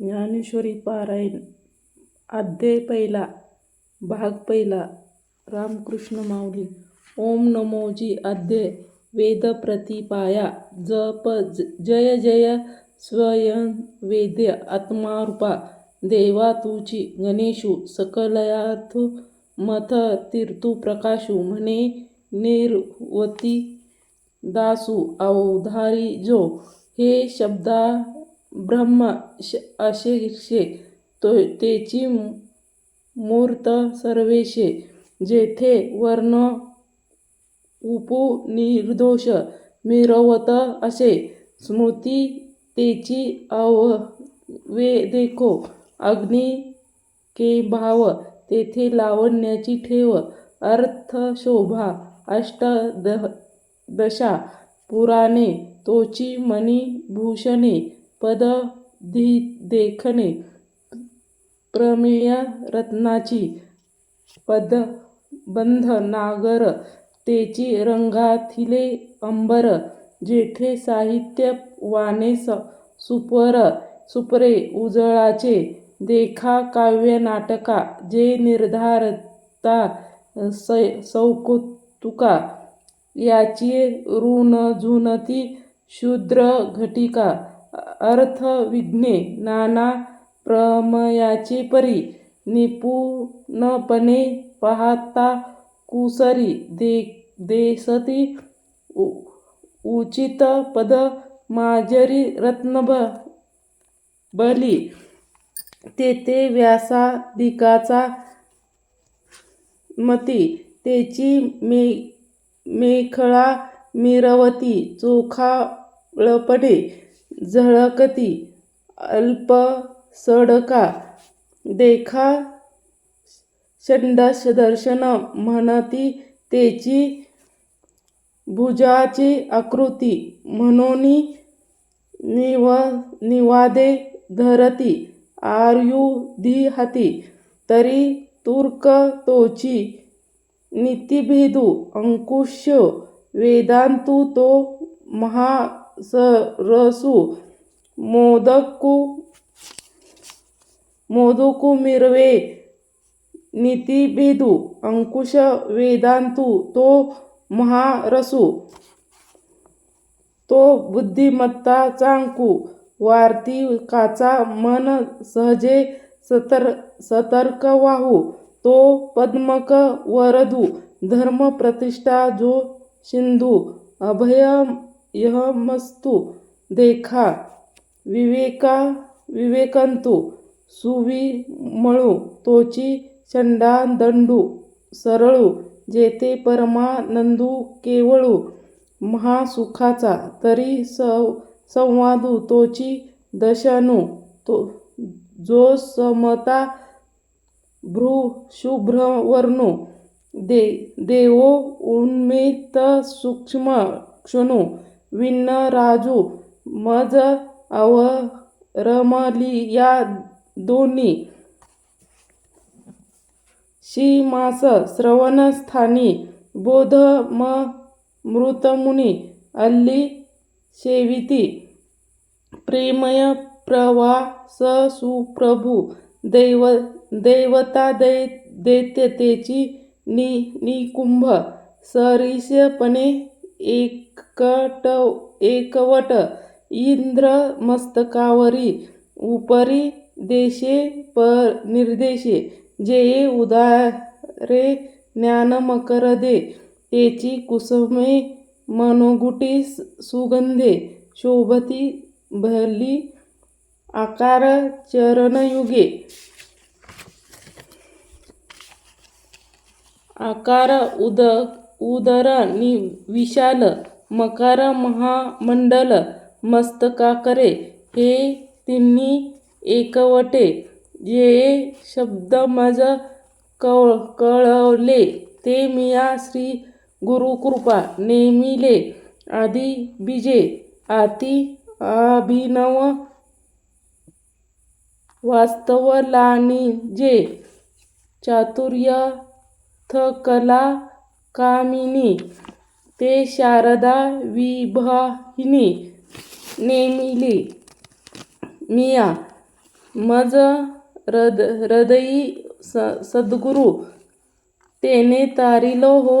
ज्ञानेश्वरी पारायण अध्याय पहिला भाग पहिला रामकृष्ण माऊली ओम नमोजी अध्याय वेद प्रतिपाया जप ज- जय जय स्वयं वेद्य आत्मारूपा देवा तुची गणेशू सकलयाथु मथ तीर्थू प्रकाशू म्हणे निर्वती दासू अवधारी जो हे शब्दा ब्रह्म श- अशेषे तो तेची मूर्त सर्वेशे जेथे वर्ण उपू निर्दोष मिरवत असे. स्मृती तेची अव वे देखो अग्नी के भाव तेथे लावण्याची ठेव. अर्थ शोभा अष्ट द- दशा पुराणे तोची मणी भूषणे पद दि देखणे प्रमेय रत्नाची पद बंध नागर तेची रंगाथिले अंबर जेथे साहित्य वाणे स- सुपर सुपरे उजळाचे देखा काव्य नाटका जे निर्धारता सै- सौकुतुका याची ऋणझुनती क्षुद्र घटिका अर्थविघ्ने नाना प्रमयाची परी निपुणपणे पाहता कुसरी दे देसती उचित पद माजरी रत्नभ बली. तेथे व्यासाधिकाचा मती तेची मे मेखळा मिरवती चोखाळपणे झळकती. अल्प सडका. देखा षड्दश दर्शन म्हणती तेची भुजाची आकृती. म्हणून निव निवादे धरती. आर्युधी हाती तरी तुर्क तोची नीतिभेदू. अंकुश वेदांतू तो महा महासरसू मोदकू मोदकू मिरवे नीतिभेदू अंकुश वेदांतू तो महारसू तो बुद्धिमत्ता चांकू वार्तिकाचा मन सहजे सतर सतर्क वाहू तो पद्मक वरदू धर्म प्रतिष्ठा जो सिंधू अभय अभयमस्तू देखा। विवेका। विवेकंतू। सुविमळू। तोची चंडा दंडू सरळू। जेथे परमानंदू केवळू। महासुखाचा तरी सव संवादू। तोची दशनू। तो जो समता भ्रू शुभ्रवर्णू दे देवो उन्मेत सूक्ष्म क्षणू विन्न राजू मज अवरमली या दोन्ही. शिमास श्रवणस्थानी बोध म मृतमुनी अल्ली सेविती प्रेमय प्रवास सुप्रभू दैव दैवता दे दैत्यतेची नि निकुंभ सरिसपणे एकट एकवट इंद्र मस्तकावरी उपरी देशे पर निर्देशे जे उदारे ज्ञान मकर दे तेची कुसुमे मनोगुटी सुगंधे शोभती भली आकार चरणयुगे. आकार उदक उदर नि विशाल मकार महामंडल मस्तकाकरे हे तिन्ही एकवटे. जे शब्द मज कळ कळवले ते मिया श्री गुरुकृपा नेमिले. आदि बीजे आती अभिनव वास्तवलानी जे चातुर्यथकला कामिनी ते शारदा विभाहिनी नेमिली. मिया मज हृद हृदयी स सद्गुरु तेने तारिलो हो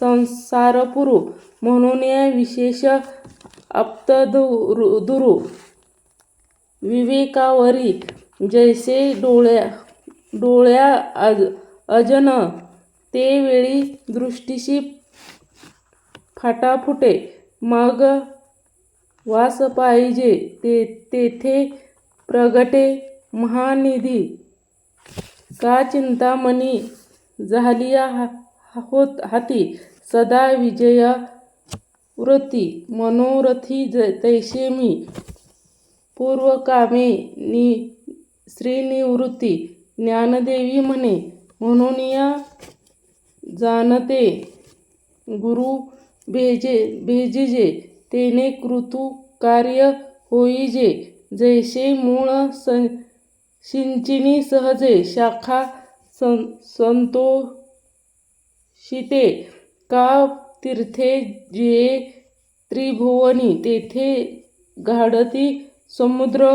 संसारपुरू म्हणून या विशेष आप्तदुरु दुरु विवेकावरी जैसे डोळ्या डोळ्या अज अजन ते वेळी दृष्टीशी फाटाफुटे. मग वास पाहिजे ते तेथे प्रगटे महानिधी. का चिंतामणी झाली होत हाती? सदा विजय वृत्ती मनोरथी ज तैसे मी. पूर्वकामे नि श्रीनिवृत्ती. ज्ञानदेवी म्हणे म्हणून या जाणते. गुरु भेजे भेजिजे तेने कृतु कार्य होईजे. जैसे मूळ सं सिंचिनी सहजे शाखा सं संतोषिते. का तीर्थे जे त्रिभुवनी तेथे घाडती समुद्र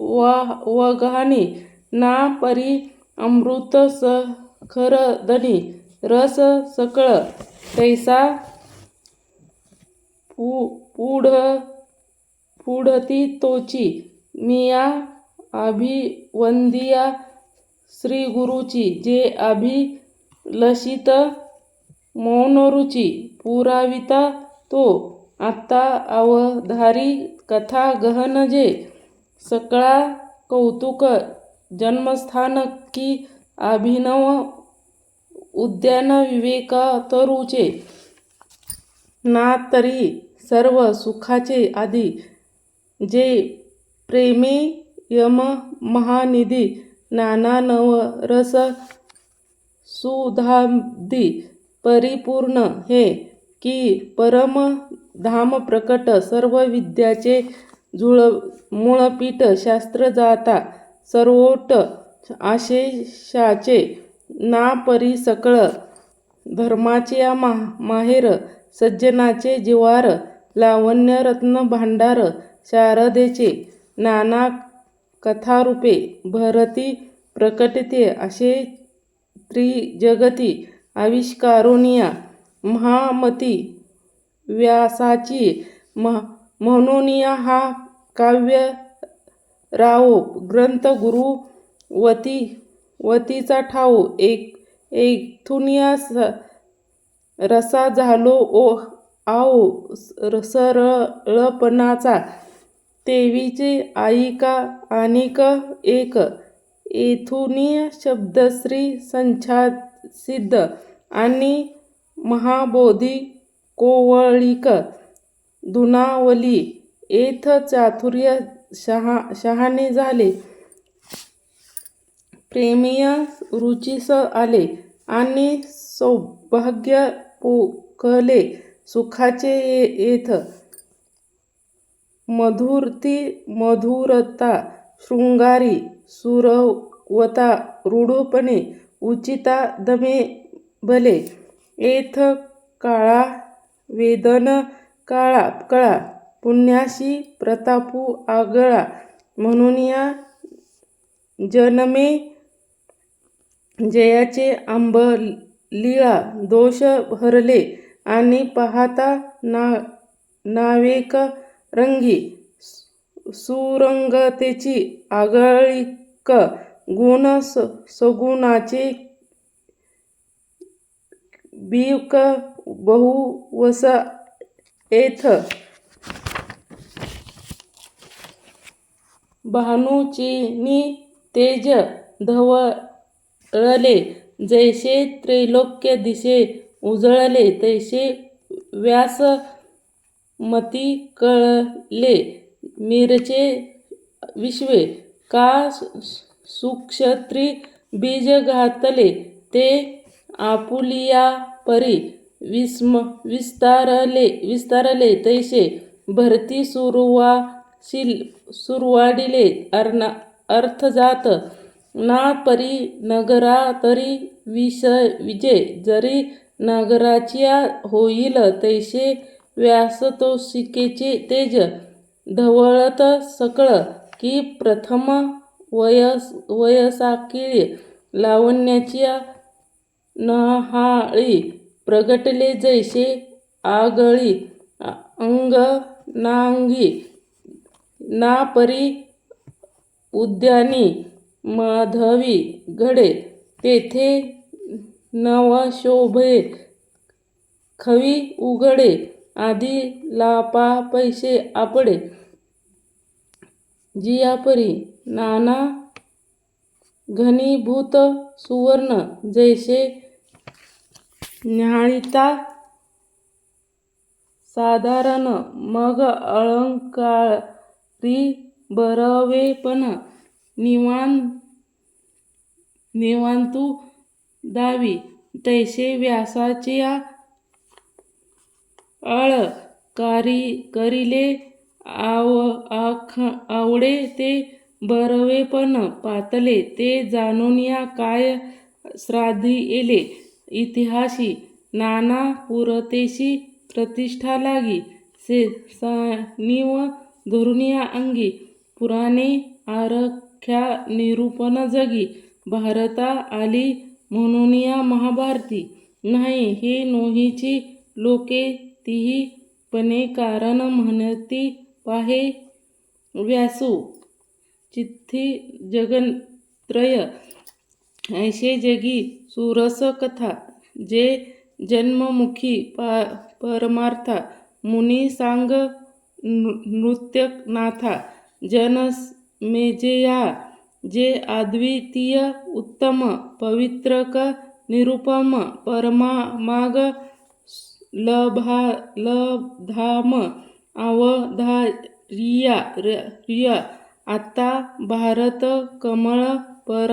वा वगाने ना परी अमृत सखरदनी रस सकळ तैसा पु पुढ पुढती तोची मिया अभिवंदिया श्री गुरुची जे अभिलषित मौनरुची पुराविता तो आत्ता अवधारी कथा गहन जे सकळा कौतुक जन्मस्थान की अभिनव उद्यान विवेक तरुचे. ना तरी सर्व सुखाचे आधी. जे प्रेमे यम महानिधी नाना नव रस सुधाब्दी परिपूर्ण हे की परम धाम प्रकट सर्व विद्याचे जुळ मूळपीठ शास्त्र जाता सर्वोट आशेषाचे ना परी सकळ धर्माचे मा माहेर सज्जनाचे जिवार लावण्य रत्न भांडार शारदेचे नाना कथारूपे भरती प्रकटिते असे त्रिजगती आविष्कारोनिया महामती व्यासाची म म्हणून हा काव्य राओ ग्रंथ वती व वतीचा ठाऊ एक एकथुनिया स रसा झालो ओ आओ सरळपणाचा तेवीचे आईका आणिक एक येथुनी शब्दश्री संच्छासिद्ध आणि महाबोधी कोवळीक दुनावली येथ चातुर्य शहा शहाणे झाले. प्रेमीय रुचीस आले आणि सौभाग्य पोकले सुखाचे ये- येथ मधुरती मधुरता शृंगारी सुरवता रूढपणे उचिता दमे भले. येथ काळा वेदन काळा कळा पुण्याशी प्रतापू आगळा म्हणून या जनमे जयाचे आंबलीळा दोष हरले आणि पाहता ना नावेक रंगी सुरंगतेची आगळीक गुण स सगुणाचे बीक बहुवस येथ. भानुचिनी तेज कळले जैसे त्रैलोक्य दिशे उजळले तैसे व्यास मती कळले. मिरचे विश्वे का सुक्षत्री बीज घातले ते आपुलिया परी विस्म विस्तारले विस्तारले तैसे भरती सुरुवाशील सुरवाडिले अर्ना अर्थजात ना परी नगरा तरी विषय विजय. जरी नगराच्या होईल तैसे व्यासतोषिकेचे तेज. ढवळत सकळ की प्रथम वयस वयसाकिळे लावण्याच्या नहाळी प्रगटले जैसे आगळी अंग नांगी ना परी उद्यानी माधवी घडे तेथे नवशोभे खवी उघडे आधी लापा पैसे आपडे. जियापरी नाना घनीभूत सुवर्ण जैसे न्याळिता साधारण मग अलंकारी बरवेपणा निवां निवांतू दावी तैसे व्यासाच्या आळ कारी करिले आव आख आवडे ते बरवेपण पातले ते जाणून या काय श्राद्धी येले? इतिहासी नाना पुरतेशी प्रतिष्ठा लागी से निव धुरुनिया अंगी पुराणे ख्या निरूपण जगी भारता आली म्हणून या महाभारती. नाही हे नोहीची लोके तीही पणे कारण म्हणती पाहे. व्यासू चित्ती जगत्रय ऐसे जगी सुरस कथा जे जन्ममुखी पा परमार्था मुनी सांग नृत्यनाथा जन मेजेया जे अद्वितीय उत्तम पवित्रक निरुपम परमा माग लभा लब्धाम अवधारिया रिया आता भारत कमळ पर